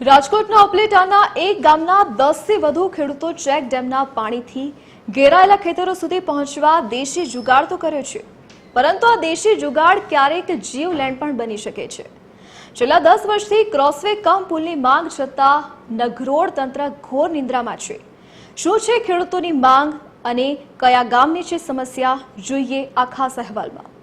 રાજકોટના ઉપલેટાના એક ગામના દસથી વધુ ખેડૂતો ચેક ડેમના પાણીથી ઘેરાયેલા ખેતરો સુધી પહોંચવા દેશી જુગાડ તો કર્યો છે. પરંતુ આ દેશી જુગાડ ક્યારેક જીવલેણ પણ બની શકે છે. છેલ્લા દસ વર્ષથી ક્રોસવે કમ પુલની માંગ છતાં નગરોળ તંત્ર ઘોર નિંદ્રામાં છે. શું છે ખેડૂતોની માંગ અને કયા ગામની છે સમસ્યા? જોઈએ આ ખાસ અહેવાલમાં.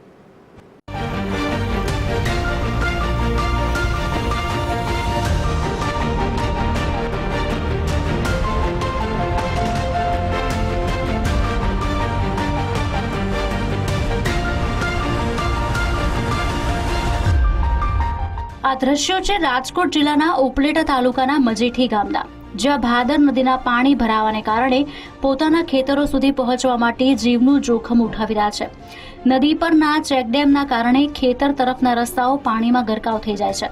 આ દ્રશ્યો છે રાજકોટ જિલ્લાના ઉપલેટા તાલુકાના મજીઠી ગામના, જ્યાં ભાદર નદીના પાણી ભરાવાને કારણે પોતાના ખેતરો સુધી પહોંચવા માટે જીવનું જોખમ ઉઠાવી રહ્યા છે. નદી પરના ચેકડેમના કારણે ખેતર તરફના રસ્તાઓ પાણીમાં ગરકાવ થઈ જાય છે.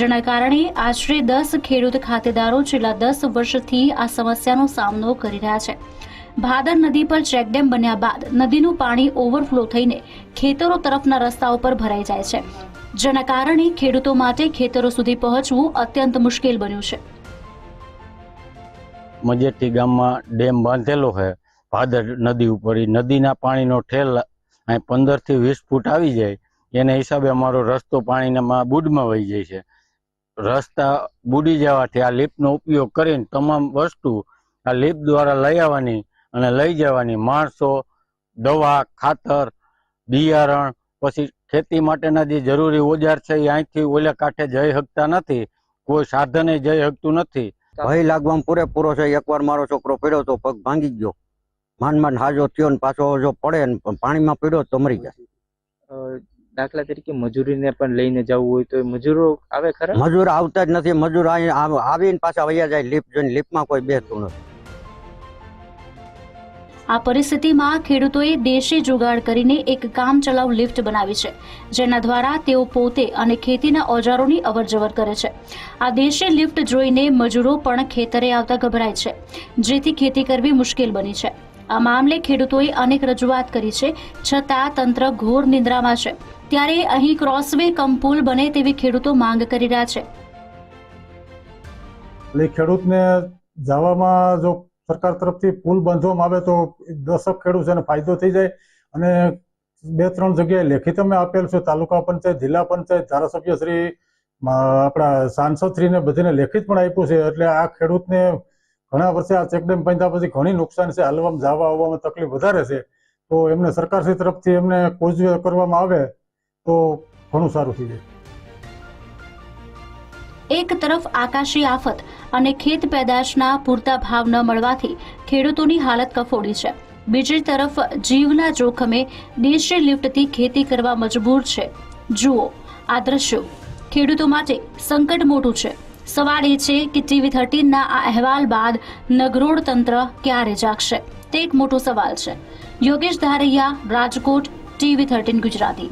જેના કારણે આશરે દસ ખેડૂત ખાતેદારો છેલ્લા દસ વર્ષથી આ સમસ્યાનો સામનો કરી રહ્યા છે. ભાદર નદી પર ચેકડેમ બન્યા બાદ નદીનું પાણી ઓવરફ્લો થઈને ખેતરો તરફના રસ્તાઓ પર ભરાઈ જાય છે. જેના કારણે ખેડૂતો માટે ખેતરો સુધી પહોંચવું અત્યંત મુશ્કેલ બન્યું છે. મજેટી ગામમાં ડેમ બાંધેલો છે. ભાદર નદી ઉપર નદીના પાણીનો ઠેલ અહીં પંદરથી વીસ ફૂટ આવી જાય. એને હિસાબે અમારો રસ્તો પાણીનામાં બુડમાં વહી જાય છે. રસ્તા બુડી જવાથી આ લીપનો ઉપયોગ કરીને તમામ વસ્તુ આ લીપ દ્વારા લઈ આવવાની અને લઈ જવાની. માણસો, દવા, ખાતર, બિયારણ પછી ખેતી માટેના જે જરૂરી ઓજાર છે એ અહીંથી ઓલા કાંઠે જઈ શકતા નથી. કોઈ સાધને જઈ શકતું નથી. ભય લાગવામાં પૂરેપૂરો છે. એકવાર મારો છોકરો પડ્યો તો પગ ભાંગી ગયો. માંડ માંડ હાજો થયો ને પાછો જો પડે ને પાણીમાં પડ્યો તો મરી જાય. દાખલા તરીકે મજૂરીને પણ લઈને જવું હોય તો મજૂરો આવે ખરા? મજૂર આવતા જ નથી. મજૂર અહીં આવ- આવીને પાછા વૈયા જાય. લીપ જોઈને લીપમાં કોઈ બેસતું નથી. આ પરિસ્થિતિમાં ખેડૂતોએ દેશી જુગાડ કરીને એક કામચલાઉ લિફ્ટ બનાવી છે, જેના દ્વારા તેઓ પોતે અને ખેતીના ઓજારોની અવરજવર કરે છે. આ દેશી લિફ્ટ જોઈને મજૂરો પણ ખેતરે આવતા ગભરાય છે, જેથી ખેતી કરવી મુશ્કેલ બની છે. આ મામલે ખેડૂતોએ અનેક રજૂઆત કરી છે, છતાં તંત્ર ઘોર નિંદ્રામાં છે. ત્યારે અહીં ક્રોસવે કમ પુલ બને તેવી ખેડૂતો માંગ કરી રહ્યા છે. ખેડૂતને જવામાં જો સરકાર તરફથી પુલ બાંધવામાં આવે તો દશક ખેડૂત એને ફાયદો થઈ જાય અને બે ત્રણ જગ્યાએ લેખિત અમે આપેલ છે, તાલુકા પંચાયત, જિલ્લા પંચાયત, ધારાસભ્ય શ્રી આપણા સાંસદ શ્રીને બધીને લેખિત પણ આપ્યું છે. એટલે આ ખેડૂતને ઘણા વર્ષે આ ચેકડેમ બાંધ્યા પછી ઘણી નુકસાન છે, હાલવામાં જવા આવવામાં તકલીફ વધારે છે. તો એમને સરકારશ્રી તરફથી એમને કોઝવે કરવામાં આવે તો ઘણું સારું થઈ જાય. એક તરફ આકાશી આફત અને ખેત પેદાશના પૂરતા ભાવ ન મળવાથી ખેડૂતોની હાલત કફોડી છે. બીજી તરફ જીવના જોખમે દેશી લિફ્ટથી ખેતી કરવા મજબૂર છે. જુઓ, આ દ્રશ્યો ખેડૂતો માટે સંકટ મોટું છે. સવાલ એ છે કે ટીવી થર્ટીનના આ અહેવાલ બાદ નગરોળ તંત્ર ક્યારે જાગશે? તે એક મોટો સવાલ છે. Yogesh Dharaiya, Rajkot, TV thirteen Gujarati.